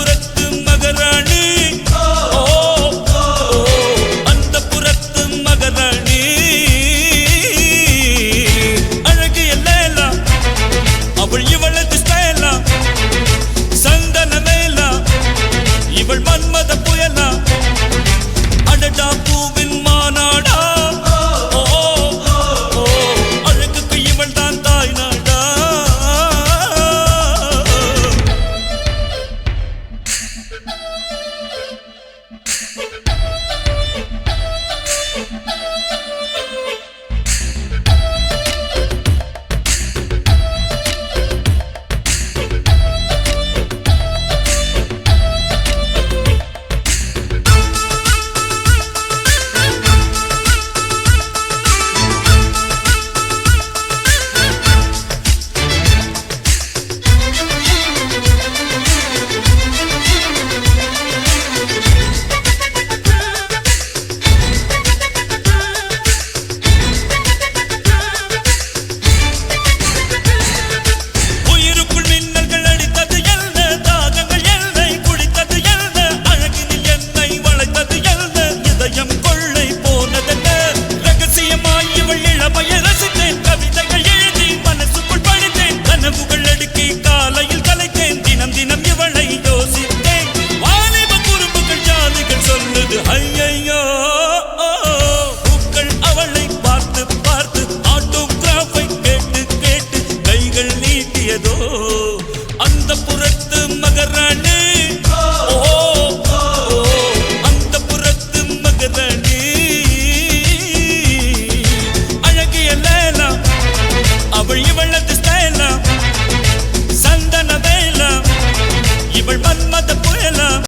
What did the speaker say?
bırak நீட்டியதோ அந்த புறத்து மகராணி